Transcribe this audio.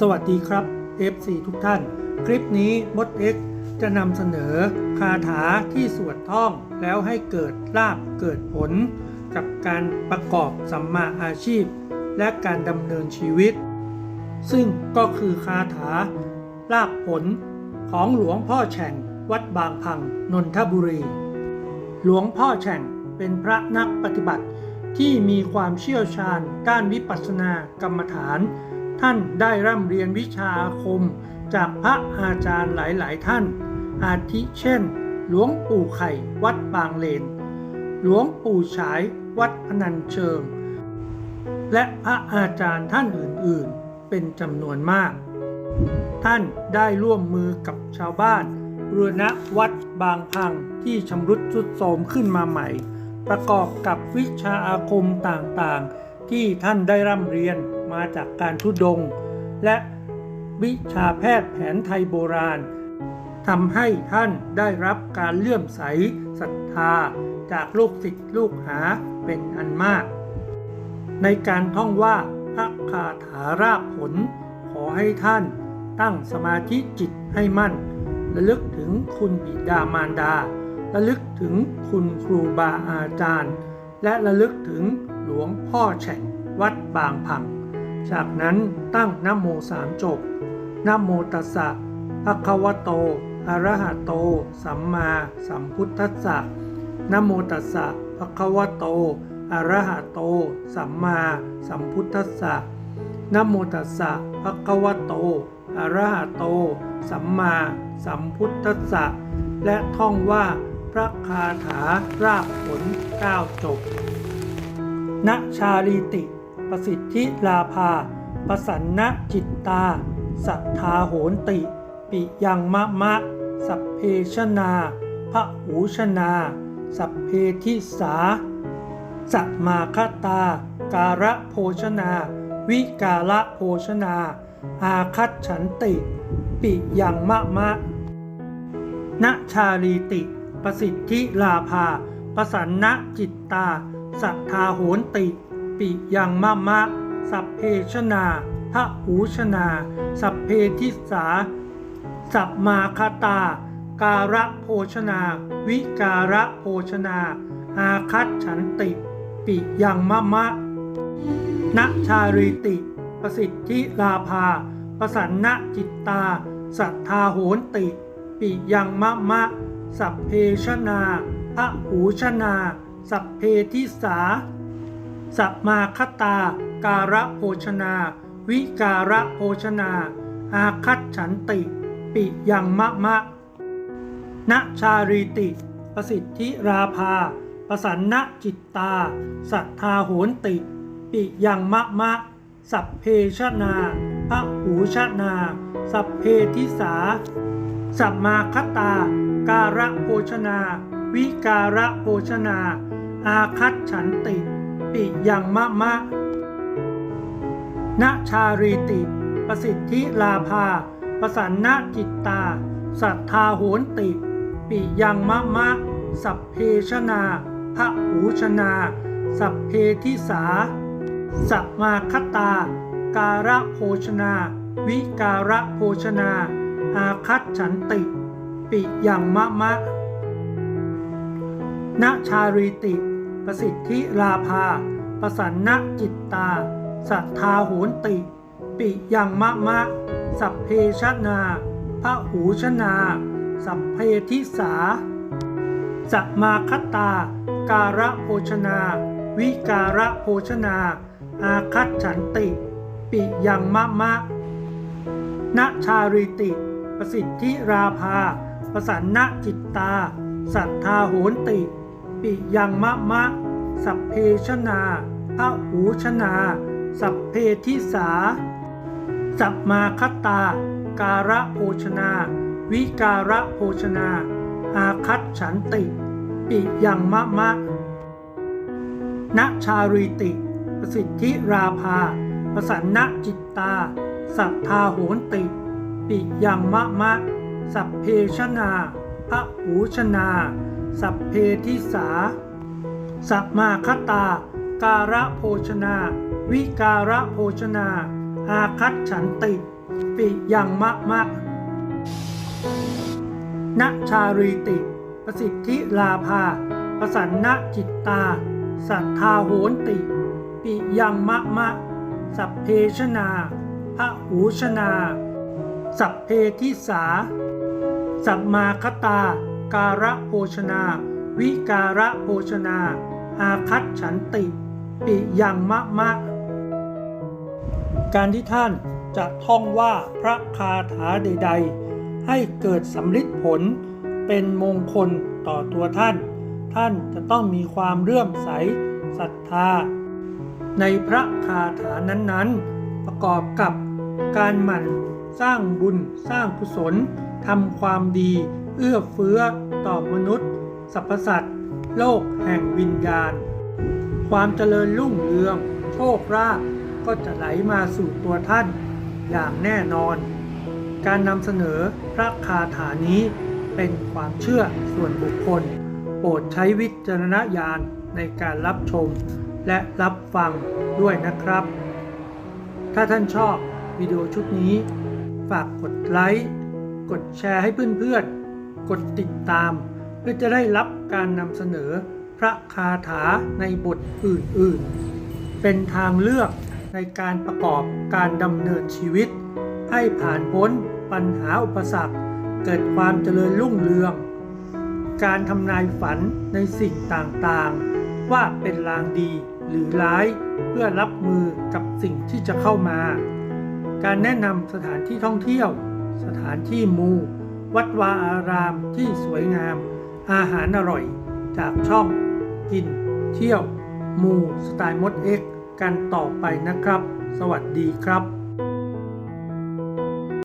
สวัสดีครับ FC ทุกท่าน คลิปนี้มด X จะนำเสนอคาถาที่สวดท่องแล้วให้เกิดลาบเกิดผล กับการประกอบสัมมาอาชีพ และการดำเนินชีวิต ซึ่งก็คือคาถาลาบผลของหลวงพ่อแฉ่งวัดบางพังนนทบุรี หลวงพ่อแฉ่งเป็นพระนักปฏิบัติที่มีความเชี่ยวชาญด้านวิปัสสนากรรมฐาน ท่านได้ร่ำเรียนวิชาอาคมจากพระอาจารย์หลายๆ ท่าน อาทิเช่น หลวงปู่ไข่วัดบางเลน หลวงปู่ฉายวัดพนัญเชิง และพระอาจารย์ท่านอื่น ๆ เป็นจำนวนมาก ท่านได้ร่วมมือกับชาวบ้านบูรณะวัดบางพังที่ชำรุดทรุดโทรมขึ้นมาใหม่ ประกอบกับวิชาอาคมต่างๆ ที่ท่านได้ร่ำเรียน มาจากการทุดง และวิชาแพทย์แผนไทยโบราณทำให้ท่านได้รับการเลื่อมใสศรัทธาจากลูกศิษย์ลูกหาเป็นอันมาก ในการท่องว่าพระคาถาราบผล ขอให้ท่านตั้งสมาธิจิตให้มั่น ระลึกถึงคุณบิดามารดา ระลึกถึงคุณครูบาอาจารย์ และระลึกถึงหลวงพ่อแฉ่งวัดบางพัง จากนั้นตั้งนโมสามจบนโมตัสสะภะคะวะโตอะระหะโต สัมมาสัมพุทธัสสะนโมตัสสะภะคะวะโตอะระหะโต สัมมาสัมพุทธัสสะนโมตัสสะภะคะวะโตอะระหะโต สัมมาสัมพุทธัสสะและท่องว่าพระคาถารากผลเก้าจบณชาลีติ ประสิทธิลาภาประสันนะจิตตา สัทธาโหนติ ปิยังมะมะ สัพเพชนาพระหูชนา สัพเพทิสา สัมมาคตา การะโภชนา วิกาละโภชนา อาคัตฉันติ ปิยังมะมะณชาลีติ ประสิทธิลาภาประสันนะจิตตา สัทธาโหนติ ปิยังมะมะ สัพเพชนาพระหูชนา สัพเพทิสา สัพมาคตา การะโภชนา วิการะโภชนา อาคัตฉันติปิยังมะมะณชารีติ ประสิทธิลาภา ประสันนจิตตา สัทธาโหนติ ปิยังมะมะ สัพเพชนาพระหูชนา สัพเพทิสา สัพมาคตา การะโภชนา วิการะโภชนา อาคัตฉันติ ปิยังมะมะณชารีติ ประสิทธิราภา ประสันนะจิตตา สัทธาโหนติ ปิยังมะมะ สัพเพชนาพระหูชนา สัพเพทิสา สัมมาคตา การะโภชนา วิการะโภชนา อาคัตฉันติ ปิยังมะมะณชารีติ ประสิทธิลาภา ประสันนจิตตา สัทธาโหนติ ปิยังมะมะ สัพเพชนาพระหูชนา สัพเพทิสา สัมมาคตา การะโภชนา วิการะโภชนา อาคัตฉันติ ปิยังมะมะณชารีติ ประสิทธิลาภา ประสันนจิตตา สัทธาโหนติ ปิยังมะมะ สัพเพชนาพระหูชนา สัพเพทิสาสัมมาคตา การะโภชนา วิการะโภชนา อาคัตฉันติ ปิยังมะมะณชาริติ ประสิทธิราภา ประสันนจิตตา สัทธาโหนติ ปิยังมะมะ สัพเพชนาพระหูชนา สัพเพทิสา สัมมาคตา การะโภชนา วิการะโภชนา อาคัตฉันติ ปิยังมะมะณชารีติ ประสิทธิราภา ประสันนจิตตา สัทธาโหนติ ปิยังมะมะ สัพเพชนาพระหูชนา สัพเพทิสา สัมมาคตา การะโภชนา วิการะโภชนา อาคัตฉันติ ปิยังมะมะณชารีติ ประสิทธิลาภา ประสันนจิตตา สัทธาโหนติ ปิยังมะมะ สัพเพชนาพระหูชนา สัพเพทิสา สัมมาคตา การะโภชนา วิการะโภชนา อาคัตฉันติ ปิยังมะมะ การที่ท่านจะท่องว่าพระคาถาใด ๆ ให้เกิดสำลิดผลเป็นมงคลต่อตัวท่าน ท่านจะต้องมีความเลื่อมใสศรัทธา ในพระคาถานั้นๆ ประกอบกับการหมั่นสร้างบุญสร้างกุศลทำความดี เอื้อเฟื้อต่อมนุษย์สรรพสัตว์โลกแห่งวิญญาณ ความเจริญรุ่งเรือง โชคลาภก็จะไหลมาสู่ตัวท่านอย่างแน่นอน การนำเสนอพระคาถานี้เป็นความเชื่อส่วนบุคคล โปรดใช้วิจารณญาณในการรับชมและรับฟังด้วยนะครับ ถ้าท่านชอบวิดีโอชุดนี้ ฝากกดไลค์ กดแชร์ให้เพื่อนๆ กดติดตาม เพื่อจะได้รับการนำเสนอพระคาถาในบทอื่นๆ เป็นทางเลือกในการประกอบการดำเนินชีวิต ให้ผ่านพ้นปัญหาอุปสรรค เกิดความเจริญรุ่งเรือง การทำนายฝันในสิ่งต่างๆ ว่าเป็นลางดีหรือร้ายเพื่อรับมือกับสิ่งที่จะเข้ามา การแนะนำสถานที่ท่องเที่ยว สถานที่มู วัดวาอารามที่สวยงาม อาหารอร่อย จากช่องกิน เที่ยว มูสไตล์มดเอ็กกันต่อไปนะครับ สวัสดีครับ